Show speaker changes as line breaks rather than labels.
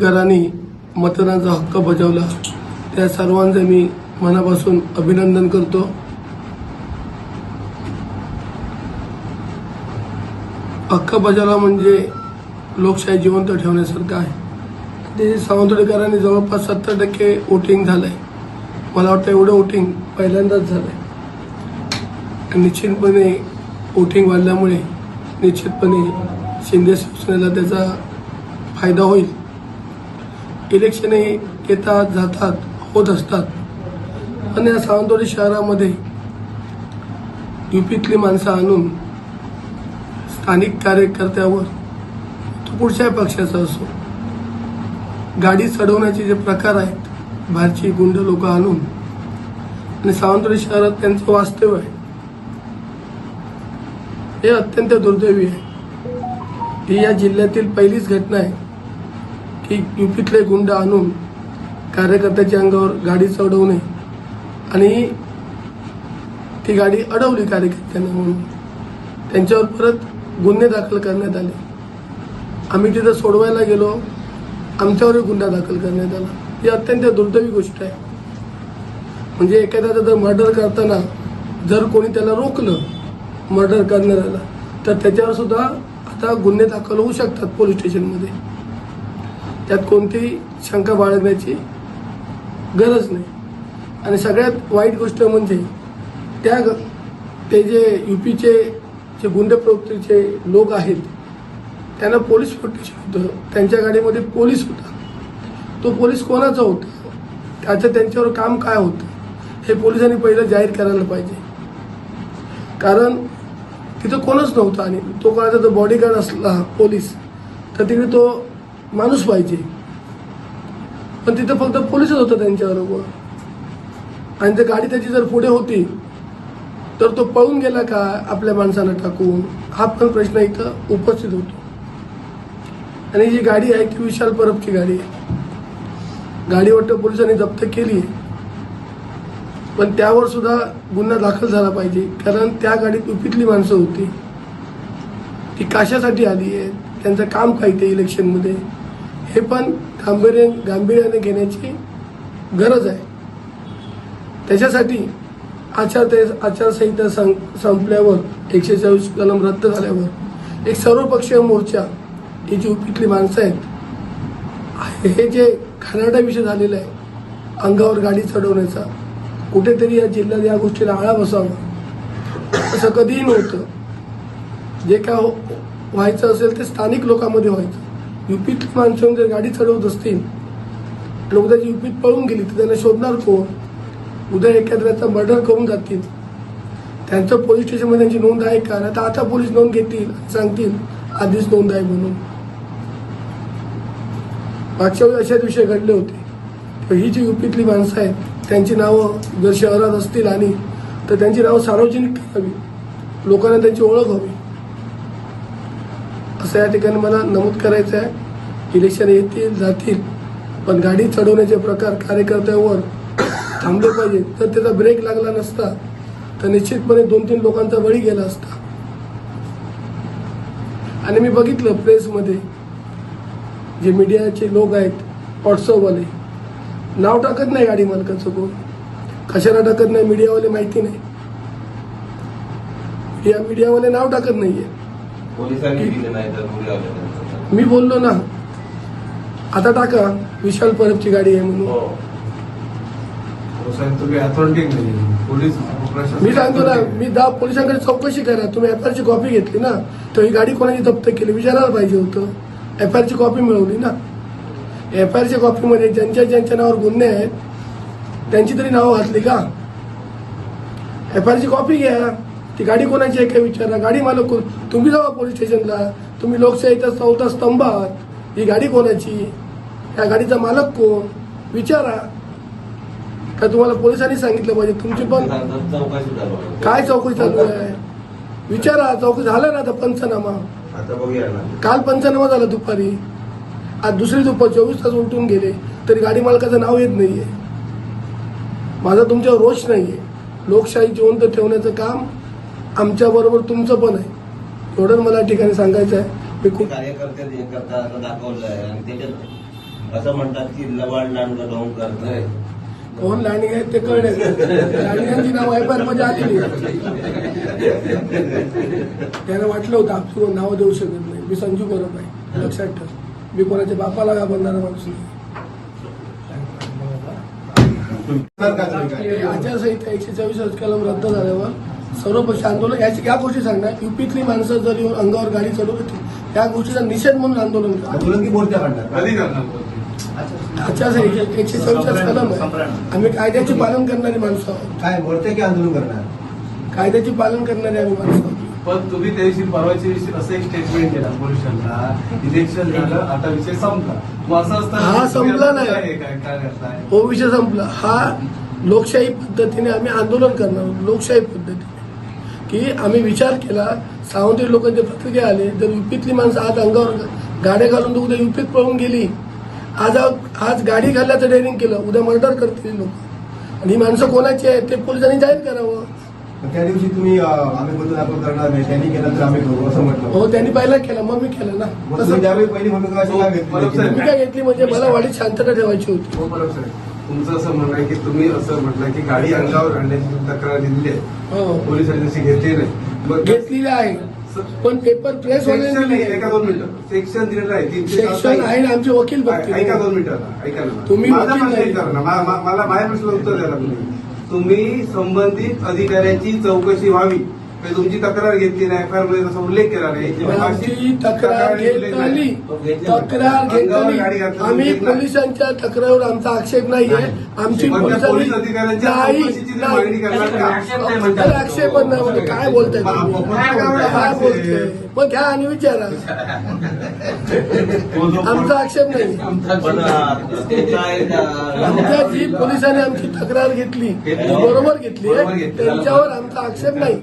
घरांनी मतदानाचा हक्क बजावला. त्या सर्वांचं मी मनापासून अभिनंदन करतो. हक्क बजावला म्हणजे लोकशाही जिवंत ठेवण्यासारखं आहे. ते सावंतवाडीकरांनी जवळपास सत्तर टक्के वोटिंग झालंय. मला वाटतं एवढं वोटिंग पहिल्यांदाच झालंय. आहे निश्चितपणे वोटिंग वाढल्यामुळे निश्चितपणे शिंदे शिवसेनेला त्याचा फायदा होईल. इलेक्शनही येतात जातात होत असतात. पण या सावंतवाडी शहरामध्ये युपीतली माणसं आणून स्थानिक कार्यकर्त्यावर तो कुठच्याही पक्षाचा असो. गाडी चढवण्याचे जे प्रकार आहेत बाहेरची गुंड लोक आणून. आणि सावंतवाडी शहरात त्यांचं वास्तव्य आहे. हे अत्यंत दुर्दैवी आहे. ही या जिल्ह्यातील पहिलीच घटना आहे. की युपीतले गुंड आणून कार्यकर्त्याच्या अंगावर गाडी चढवणे. आणि ती गाडी अडवली कार्यकर्त्यांना म्हणून. त्यांच्यावर परत गुन्हे दाखल करण्यात आले. आम्ही तिथं सोडवायला गेलो. आमच्यावरही गुन्हा दाखल करण्यात आला. ही अत्यंत दुर्दैवी गोष्ट आहे. म्हणजे एखाद्याचं जर मर्डर करताना जर कोणी त्याला रोखलं मर्डर करणाऱ्याला तर त्याच्यावर सुद्धा आता गुन्हे दाखल होऊ शकतात पोलीस स्टेशनमध्ये. त्यात कोणतीही शंका बाळगण्याची गरज नाही. आणि सगळ्यात वाईट गोष्ट म्हणजे त्या ग- ते जे युपीचे जे गुंड प्रवृत्तीचे लोक आहेत त्यांना पोलीस प्रोटेक्शन होतं. त्यांच्या गाडीमध्ये पोलीस होता. तो पोलीस कोणाचा होता? त्याचं त्यांच्यावर काम काय होतं? हे पोलिसांनी पहिलं जाहीर करायला पाहिजे. कारण तिथं कोणच नव्हतं आणि तो कोणाचा जर बॉडीगार्ड असला पोलीस तर तिकडे तो माणूस पाहिजे. पण तिथं फक्त पोलीसच होतं त्यांच्याबरोबर आणि जर गाडी त्याची जर पुढे होती तर तो पळून गेला का आपल्या माणसाला टाकून? हा पण प्रश्न इथं उपस्थित होतो. आणि जी गाडी आहे ती विशाल परबची गाडी आहे. गाडी वाटतं पोलिसांनी जप्त केली आहे. पण त्यावर सुद्धा गुन्हा दाखल झाला पाहिजे. कारण त्या गाडीत उपितली माणसं होती. ती कशासाठी आली आहे त्यांचं काम काय ते इलेक्शनमध्ये हे पण गांभीर्य गांभीर्याने घेण्याची गरज आहे. त्याच्यासाठी आचार आचारसंहिता सं संपल्यावर एकशे चोवीस कलम रद्द झाल्यावर एक सर्वपक्षीय मोर्चा ही जी उपीतली माणसं आहेत हे जे घाणारडा विषय झालेलं आहे अंगावर गाडी चढवण्याचा कुठेतरी या जिल्ह्यात या गोष्टीला आळा बसावा. असं कधीही नव्हतं. जे काय व्हायचं असेल ते स्थानिक लोकांमध्ये व्हायचं. युपीत माणसं जर गाडी चढवत असतील आणि उद्या जी युपीत पळून गेली तर त्यांना शोधणार कोण? उद्या एखाद्याचा मर्डर करून जातील. त्यांचं पोलीस स्टेशनमध्ये त्यांची नोंद आहे का? आता आता पोलीस नोंद घेतील सांगतील आधीच नोंद आहे म्हणून. मागच्या वेळी अशाच विषय घडले होते. तर ही जी युपीतली माणसं आहेत त्यांची नावं जर शहरात असतील आणि तर त्यांची नावं सार्वजनिक करावी लोकांना त्यांची ओळख हवी. असं या ठिकाणी मला नमूद करायचं आहे. इलेक्शन येतील जातील. पण गाडी चढवण्याचे प्रकार कार्यकर्त्यावर थांबले पाहिजे. तर त्याचा ब्रेक लागला नसता. तर निश्चितपणे दोन तीन लोकांचा बळी गेला असता. आणि मी बघितलं प्रेसमध्ये जे मीडियाचे लोक आहेत व्हॉट्सअपवाले. नाव टाकत नाही गाडी मालकाचं कोण? कशाला टाकत नाही? मीडियावाले माहिती नाही. या मीडियावाले नाव टाकत नाहीये.
पोलिसांनी दिले नाही तर मुली आल्या त्यांचं.
मी बोललो ना आता टाका विशाल परबची गाडी आहे म्हणून.
हो.
तुम्ही अथॉरिटी पोलीस
मी सांगतो ना मी दहा पोलिसांकडे चौकशी करा. तुम्ही एफ ची कॉपी घेतली ना तर ही गाडी कोणाची जप्त केली? विचारायला पाहिजे होतं. एफ ची कॉपी मिळवली ना. एफ आय च्या कॉपीमध्ये ज्यांच्या ज्यांच्या नावावर गुन्हे आहेत त्यांची तरी नावं घातली का? एफ आय ची कॉपी घ्या. ती गाडी कोणाची आहे काय विचारा गाडी मालक कोण? तुम्ही जावा पोलीस स्टेशनला तुम्ही लोकशाहीचा चौथा स्तंभ आहात. ही गाडी कोणाची? या गाडीचा मालक कोण? विचारा. का तुम्हाला पोलिसांनी सांगितलं पाहिजे? तुमची पण. काय चौकशी चालू आहे? विचारा. चौकशी झाला ना आता पंचनामा. काल पंचनामा झाला दुपारी. आज दुसरी दुपार चोवीस तास उलटून गेले. तरी गाडी मालकाचं नाव येत नाहीये. माझा तुमच्यावर रोष नाहीये. लोकशाही जिवंत ठेवण्याचं काम आमच्या बरोबर तुमचं पण आहे. एवढंच मला या ठिकाणी सांगायचं आहे. मी खूप
कार्यकर्ते हे करता असं दाखवलं आहे आणि त्याच्यात असं म्हणतात की लवाड लांडगा करताय.
कोण लाणी आहेत ते कळले नाव आहे पण मजा आली नाही त्यानं वाटलं होतं आपण नाव देऊ शकत नाही. मी संजू परब आहे. लक्षात ठेव. मी कोणाच्या बापाला घाबरणारा माणूस नाही. हे आचारसंहिता एकशे चोवीस कलम रद्द झाल्यावर सर्व पक्ष आंदोलन याची या गोष्टी सांगणार युपीतली माणसं जर येऊन अंगावर गाडी चालवत त्या गोष्टीचा निषेध म्हणून आंदोलन
करणार?
एकशे कलम आहे. आम्ही कायद्याचे पालन करणारी माणसं आहोत.
काय मोर्चा की आंदोलन करणार?
कायद्याचे पालन करणारी आम्ही माणसं आहोत.
पण तुम्ही त्या दिवशी परवाच्या दिवशी असं एक स्टेटमेंट केला पोलिसांना इलेक्शन झालं आता विषय संपला. मग असं असताना
हा, संपला नाही.
काय काय काय करताय?
हो विषय संपला. हा लोकशाही पद्धतीने आम्ही आंदोलन करणार. लोकशाही की आम्ही विचार केला सावंती लोकांचे पत्रिके आले जर युपीतली माणसं आज अंगावर गाड्या घालून तर उद्या युपीत पळून गेली. आज आज गाडी घालण्याचं डेअरिंग केलं उद्या मर्डर करतील लोक. आणि ही माणसं कोणाची आहेत ते पोलिसांनी जाहीर करावं.
त्या दिवशी तुम्ही आम्ही बोलतो आपण करणार नाही त्यांनी केलं तर आम्ही करू असं म्हटलं.
हो त्यांनी पहिला केलं मग मी केलं ना.
त्यावेळी पहिली भूमिका.
मी काय घेतली म्हणजे मला वाढीत शांतता ठेवायची होती.
हो. तुमचं असं म्हणणं आहे की तुम्ही असं म्हटलं की गाडी अंगावर आणण्याची तक्रार दिलेली आहे
हो.
पोलिसांनी तशी घेतली नाही. मग
घेतलेली आहे. पण पेपर प्रेस
एका दोन मिनिटं. सेक्शन दिलेलं आहे.
सेक्शन आहे ना आमचे वकील
ऐका दोन मिनिटं ऐका ना.
तुम्ही
माझा प्रश्न. विचारा ना. मला माझ्या प्रश्नाला उत्तर द्यायला तुम्ही संबंधित अधिकाऱ्याची चौकशी व्हावी. म्हणजे तुमची तक्रार घेतली नाही एफ आयमध्ये तसा उल्लेख केला नाही.
आमची तक्रार घेत
उल्लेख
आली
नाही.
तक्रार
घातली
आम्ही. पोलिसांच्या तक्रारीवर आमचा आक्षेप नाहीये. आमची
पोलीस
पोलिसांनी
अधिकाऱ्यांच्या
नाही
चौकशीची ती मागणी करणार का?
तर आक्षेप नाही म्हणजे काय बोलताय तुम्ही? काय
बोलताय?
मग घ्या आणि विचारा. आमचा आक्षेप नाही.
पण अं, तुमचा एक, अं,
आमच्या जी पोलिसांनी आमची तक्रार घेतली.
घेतली.
बरोबर घेतली.
बरोबर घेतली.
त्यांच्यावर आमचा आक्षेप नाही.